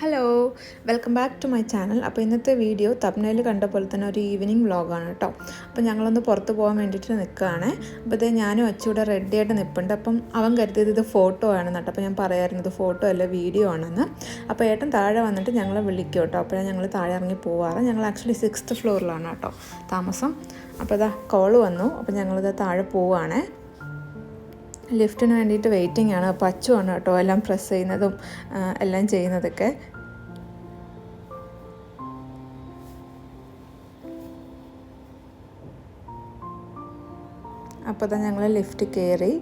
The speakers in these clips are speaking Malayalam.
Hello welcome back to my channel അപ്പോൾ ഇന്നത്തെ വീഡിയോ തപ്നയിൽ കണ്ട പോലെ തന്നെ ഒരു ഈവനിങ് വ്ളോഗാണ് കേട്ടോ അപ്പോൾ ഞങ്ങളൊന്ന് പുറത്ത് പോകാൻ വേണ്ടിയിട്ട് നിൽക്കുകയാണ് അപ്പോൾ ഇത് ഞാനും അച്ചൂടെ റെഡി ആയിട്ട് നിൽപ്പുണ്ട് അപ്പം അവൻ കരുതിയത് ഇത് ഫോട്ടോ ആണെന്ന് കേട്ടോ അപ്പോൾ ഞാൻ പറയായിരുന്നു ഇത് ഫോട്ടോ അല്ല വീഡിയോ ആണെന്ന്. അപ്പോൾ ഏട്ടൻ താഴെ വന്നിട്ട് ഞങ്ങളെ വിളിക്കും കേട്ടോ അപ്പോഴാണ് ഞങ്ങൾ താഴെ ഇറങ്ങി പോവാറ്. ഞങ്ങൾ ആക്ച്വലി സിക്സ്ത് ഫ്ലോറിലാണ് കേട്ടോ താമസം. അപ്പോൾ ഇതാ കോൾ വന്നു. അപ്പോൾ ഞങ്ങളിത് താഴെ പോവുകയാണേ ലിഫ്റ്റിന് വേണ്ടിയിട്ട് വെയിറ്റിംഗ് ആണ്. അപ്പോൾ അച്ചുവാണ് കേട്ടോ എല്ലാം പ്രസ് ചെയ്യുന്നതും എല്ലാം ചെയ്യുന്നതൊക്കെ. അപ്പോൾ തന്നെ ഞങ്ങൾ ലിഫ്റ്റ് കയറി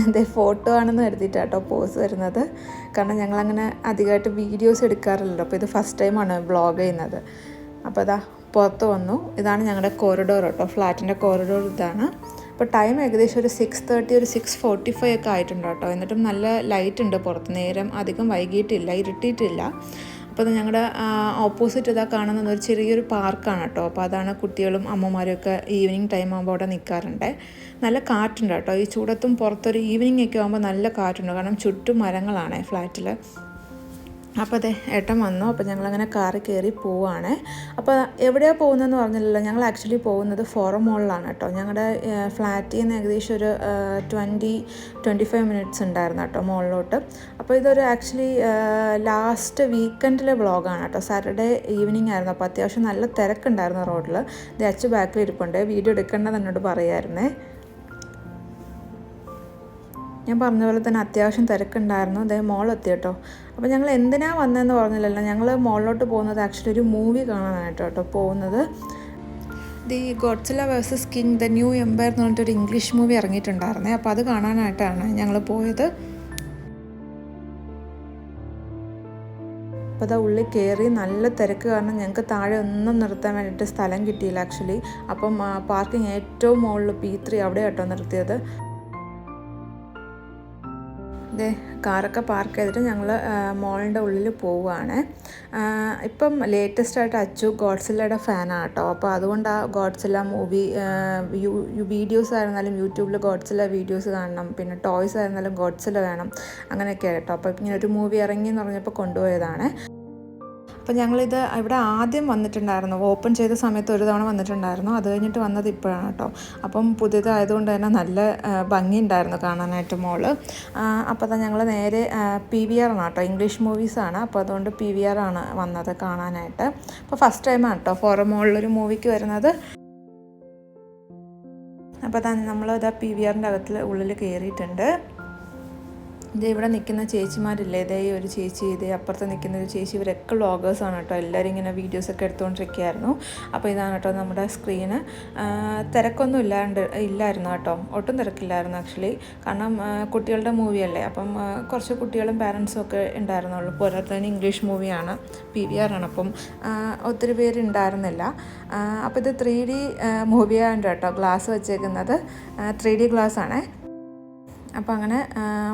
എന്തേ ഫോട്ടോ ആണെന്ന് കരുതിയിട്ടാട്ടോ പോസ് വരുന്നത്. കാരണം ഞങ്ങളങ്ങനെ അധികമായിട്ട് വീഡിയോസ് എടുക്കാറില്ലല്ലോ. അപ്പോൾ ഇത് ഫസ്റ്റ് ടൈമാണ് ബ്ലോഗ് ചെയ്യുന്നത്. അപ്പോൾ അതാ പുറത്ത് വന്നു. ഇതാണ് ഞങ്ങളുടെ കോറിഡോർ കേട്ടോ. ഫ്ലാറ്റിന്റെ കോറിഡോർ ഇതാണ്. അപ്പോൾ ടൈം ഏകദേശം ഒരു സിക്സ് തേർട്ടി ഒരു സിക്സ് ഫോർട്ടി ഫൈവ് ഒക്കെ ആയിട്ടുണ്ട് കേട്ടോ. എന്നിട്ടും നല്ല ലൈറ്റ് ഉണ്ട് പുറത്ത്. നേരം അധികം വൈകിട്ടില്ല ഇരുട്ടിയിട്ടില്ല. അപ്പോൾ അത് ഞങ്ങളുടെ ഓപ്പോസിറ്റ് ഇതാ കാണുന്നത് ഒരു ചെറിയൊരു പാർക്കാണ് കേട്ടോ. അപ്പോൾ അതാണ് കുട്ടികളും അമ്മമാരും ഒക്കെ ഈവനിങ് ടൈം ആകുമ്പോൾ അവിടെ നിൽക്കാറുണ്ട് നല്ല കാറ്റുണ്ട് കേട്ടോ. ഈ ചൂടത്തും പുറത്തൊരു ഈവനിങ് ഒക്കെ ആകുമ്പോൾ നല്ല കാറ്റുണ്ട്. കാരണം ചുറ്റും മരങ്ങളാണ് ഫ്ലാറ്റിൽ അപ്പോൾ അതെ ഏട്ടൻ വന്നു. അപ്പോൾ ഞങ്ങളങ്ങനെ കാറിൽ കയറി പോവാണ്. അപ്പോൾ എവിടെയാണ് പോകുന്നതെന്ന് പറഞ്ഞില്ലല്ലോ. ഞങ്ങൾ ആക്ച്വലി പോകുന്നത് ഫോറം മോളിലാണ് കേട്ടോ. ഞങ്ങളുടെ ഫ്ലാറ്റിൽ നിന്ന് ഏകദേശം ഒരു ട്വന്റി ട്വന്റി ഫൈവ് മിനിറ്റ്സ് ഉണ്ടായിരുന്നു കേട്ടോ മോളിലോട്ട്. അപ്പോൾ ഇതൊരു ആക്ച്വലി ലാസ്റ്റ് വീക്കെൻഡിലെ വ്ളോഗാണ് കേട്ടോ. സാറ്റർഡേ ഈവനിങ് ആയിരുന്നു. അപ്പോൾ അത്യാവശ്യം നല്ല തിരക്കുണ്ടായിരുന്നു റോഡിൽ ഇത് അച്ചു ബാക്കിൽ ഇരിപ്പുണ്ട്. വീഡിയോ എടുക്കേണ്ടത് എന്നോട് പറയായിരുന്നേ. ഞാൻ പറഞ്ഞ പോലെ തന്നെ അത്യാവശ്യം തിരക്കുണ്ടായിരുന്നു. അതേ മോളെത്തി കേട്ടോ. അപ്പോൾ ഞങ്ങൾ എന്തിനാ വന്നതെന്ന് പറഞ്ഞില്ലല്ലോ. ഞങ്ങൾ മോളിലോട്ട് പോകുന്നത് ആക്ച്വലി ഒരു മൂവി കാണാനായിട്ട് കേട്ടോ പോകുന്നത്. The Godzilla versus king the new empire എന്ന് പറഞ്ഞിട്ടൊരു ഇംഗ്ലീഷ് മൂവി ഇറങ്ങിയിട്ടുണ്ടായിരുന്നേ. അപ്പോൾ അത് കാണാനായിട്ടാണ് ഞങ്ങൾ പോയത്. അപ്പോൾ അതാ ഉള്ളിൽ കയറി നല്ല തിരക്ക് കാരണം ഞങ്ങൾക്ക് താഴെ ഒന്നും നിർത്താൻ വേണ്ടിയിട്ട് സ്ഥലം കിട്ടിയില്ല ആക്ച്വലി അപ്പം പാർക്കിംഗ് ഏറ്റവും മുകളിൽ പി ത്രീ അവിടെ കേട്ടോ നിർത്തിയത്. കാറൊക്കെ പാർക്ക് ചെയ്തിട്ട് ഞങ്ങൾ മോളിന്റെ ഉള്ളിൽ പോവുകയാണ് ഇപ്പം ലേറ്റസ്റ്റ് ആയിട്ട് അച്ചു ഗോഡ്സില്ലയുടെ ഫാനാണ് കേട്ടോ അപ്പോൾ അതുകൊണ്ട് ആ ഗോഡ്സില്ല മൂവി വീഡിയോസ് ആയിരുന്നാലും യൂട്യൂബിൽ ഗോഡ്സില്ല വീഡിയോസ് കാണണം. പിന്നെ ടോയ്സ് ആയിരുന്നാലും ഗോഡ്സില്ല വേണം. അങ്ങനെയൊക്കെ കേട്ടോ അപ്പോൾ ഇങ്ങനെ ഒരു മൂവി ഇറങ്ങി എന്ന് പറഞ്ഞപ്പോൾ കൊണ്ടുപോയതാണ്. അപ്പോൾ ഞങ്ങളിത് ഇവിടെ ആദ്യം വന്നിട്ടുണ്ടായിരുന്നു. ഓപ്പൺ ചെയ്ത സമയത്ത് ഒരു തവണ വന്നിട്ടുണ്ടായിരുന്നു. അത് കഴിഞ്ഞിട്ട് വന്നത് ഇപ്പോഴാണ് കേട്ടോ. അപ്പം പുതിയതായതുകൊണ്ട് തന്നെ നല്ല ഭംഗിയുണ്ടായിരുന്നു കാണാനായിട്ട് മോൾ. അപ്പം തന്നെ ഞങ്ങൾ നേരെ പി വി ആർ ആണ് കേട്ടോ. ഇംഗ്ലീഷ് മൂവീസാണ് അപ്പോൾ അതുകൊണ്ട് പി വി ആർ ആണ് വന്നത് കാണാനായിട്ട്. അപ്പോൾ ഫസ്റ്റ് ടൈമാണ് കേട്ടോ ഫോറം മോളിലൊരു മൂവിക്ക് വരുന്നത്. അപ്പോൾ തന്നെ നമ്മൾ ഇതാ പി വി ആറിന്റെ അകത്തിൽ ഉള്ളിൽ കയറിയിട്ടുണ്ട് ഇത് ഇവിടെ നിൽക്കുന്ന ചേച്ചിമാരില്ലേ? ഇതേ ഒരു ചേച്ചി ഇതേ അപ്പുറത്ത് നിൽക്കുന്ന ഒരു ചേച്ചി ഇവരൊക്കെ വ്ളോഗേഴ്സാണ് കേട്ടോ. എല്ലാവരും ഇങ്ങനെ വീഡിയോസൊക്കെ എടുത്തുകൊണ്ടിരിക്കുകയായിരുന്നു അപ്പോൾ ഇതാണ് കേട്ടോ നമ്മുടെ സ്ക്രീന് തിരക്കൊന്നും ഇല്ലാണ്ട് ഇല്ലായിരുന്നു കേട്ടോ. ഒട്ടും തിരക്കില്ലായിരുന്നു ആക്ച്വലി കാരണം കുട്ടികളുടെ മൂവിയല്ലേ അപ്പം കുറച്ച് കുട്ടികളും പാരൻസും ഒക്കെ ഉണ്ടായിരുന്നുള്ളൂ. തന്നെ ഇംഗ്ലീഷ് മൂവിയാണ് പി വി ആറാണ് അപ്പം ഒത്തിരി പേര് ഉണ്ടായിരുന്നില്ല. അപ്പോൾ ഇത് ത്രീ ഡി മൂവിയാണ് കേട്ടോ ഗ്ലാസ് വെച്ചേക്കുന്നത്. ത്രീ ഡി ഗ്ലാസ് ആണേ. അപ്പോൾ അങ്ങനെ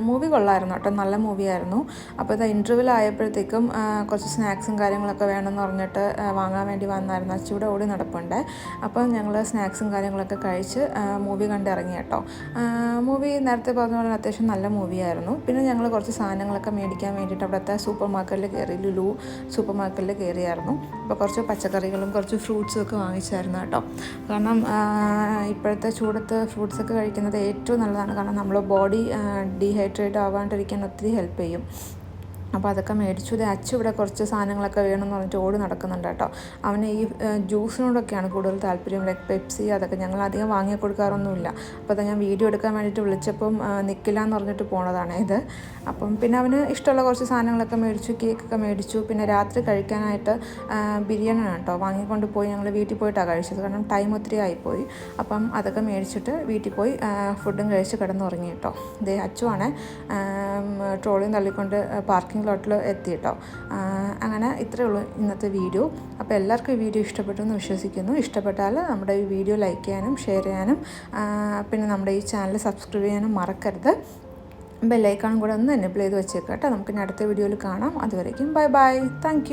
മൂവി കൊള്ളായിരുന്നു കേട്ടോ. നല്ല മൂവിയായിരുന്നു അപ്പോൾ ഇത് ഇന്റർവ്യൂവിൽ ആയപ്പോഴത്തേക്കും കുറച്ച് സ്നാക്സും കാര്യങ്ങളൊക്കെ വേണമെന്ന് പറഞ്ഞിട്ട് വാങ്ങാൻ വേണ്ടി വന്നായിരുന്നു. അച്ചൂടെ ഓടി നടപ്പുണ്ട്. അപ്പോൾ ഞങ്ങൾ സ്നാക്സും കാര്യങ്ങളൊക്കെ കഴിച്ച് മൂവി കണ്ട് ഇറങ്ങി കേട്ടോ. മൂവി നേരത്തെ പറഞ്ഞ പോലെ അത്യാവശ്യം നല്ല മൂവിയായിരുന്നു പിന്നെ ഞങ്ങൾ കുറച്ച് സാധനങ്ങളൊക്കെ മേടിക്കാൻ വേണ്ടിയിട്ട് അവിടുത്തെ സൂപ്പർ മാർക്കറ്റിൽ കയറി ലുലു സൂപ്പർ മാർക്കറ്റിൽ കയറിയായിരുന്നു. അപ്പോൾ കുറച്ച് പച്ചക്കറികളും കുറച്ച് ഫ്രൂട്ട്സും ഒക്കെ വാങ്ങിച്ചായിരുന്നു കേട്ടോ. കാരണം ഇപ്പോഴത്തെ ചൂടത്ത് ഫ്രൂട്ട്സ് ഒക്കെ കഴിക്കുന്നത് ഏറ്റവും നല്ലതാണ്. കാരണം നമ്മൾ ബോഡി ഡീഹൈഡ്രേറ്റ് ആവാണ്ടിരിക്കാൻ ഒത്തിരി ഹെൽപ്പ് ചെയ്യും. അപ്പോൾ അതൊക്കെ മേടിച്ചു. ഇത് അച്ചു ഇവിടെ കുറച്ച് സാധനങ്ങളൊക്കെ വേണമെന്ന് പറഞ്ഞിട്ട് ഓടി നടക്കുന്നുണ്ട് കേട്ടോ. അവന് ഈ ജ്യൂസിനോടൊക്കെയാണ് കൂടുതൽ താല്പര്യം. ലൈക്ക് പെപ്സി അതൊക്കെ ഞങ്ങൾ അധികം വാങ്ങി കൊടുക്കാറൊന്നുമില്ല. അപ്പോൾ ഞാൻ വീഡിയോ എടുക്കാൻ വേണ്ടിയിട്ട് വിളിച്ചപ്പം നിൽക്കില്ല എന്ന് പറഞ്ഞിട്ട് പോണതാണ് ഇത്. അപ്പം പിന്നെ അവന് ഇഷ്ടമുള്ള കുറച്ച് സാധനങ്ങളൊക്കെ മേടിച്ചു കേക്കൊക്കെ മേടിച്ചു. പിന്നെ രാത്രി കഴിക്കാനായിട്ട് ബിരിയാണി കേട്ടോ വാങ്ങിക്കൊണ്ട് പോയി. ഞങ്ങൾ വീട്ടിൽ പോയിട്ടാണ് കഴിച്ചത്. കാരണം ടൈം ഒത്തിരി ആയിപ്പോയി. അപ്പം അതൊക്കെ മേടിച്ചിട്ട് വീട്ടിൽ പോയി ഫുഡും കഴിച്ച് കിടന്നുറങ്ങി കേട്ടോ. ഇതേ അച്ചുവാണ് ട്രോളിയും തള്ളിക്കൊണ്ട് പാർക്കിംഗ് ലോട്ടിൽ എത്തി കേട്ടോ അങ്ങനെ ഇത്രയേ ഉള്ളൂ ഇന്നത്തെ വീഡിയോ. അപ്പോൾ എല്ലാവർക്കും ഈ വീഡിയോ ഇഷ്ടപ്പെട്ടു എന്ന് വിശ്വസിക്കുന്നു. ഇഷ്ടപ്പെട്ടാൽ നമ്മുടെ ഈ വീഡിയോ ലൈക്ക് ചെയ്യാനും ഷെയർ ചെയ്യാനും പിന്നെ നമ്മുടെ ഈ ചാനൽ സബ്സ്ക്രൈബ് ചെയ്യാനും മറക്കരുത്. ബെല്ലൈക്കാണും കൂടെ ഒന്ന് എനേബിൾ ചെയ്ത് വെച്ചേക്കാം കേട്ടോ. നമുക്ക് ഇനി അടുത്ത വീഡിയോയിൽ കാണാം. അതുവരേക്കും ബൈ ബൈ. താങ്ക്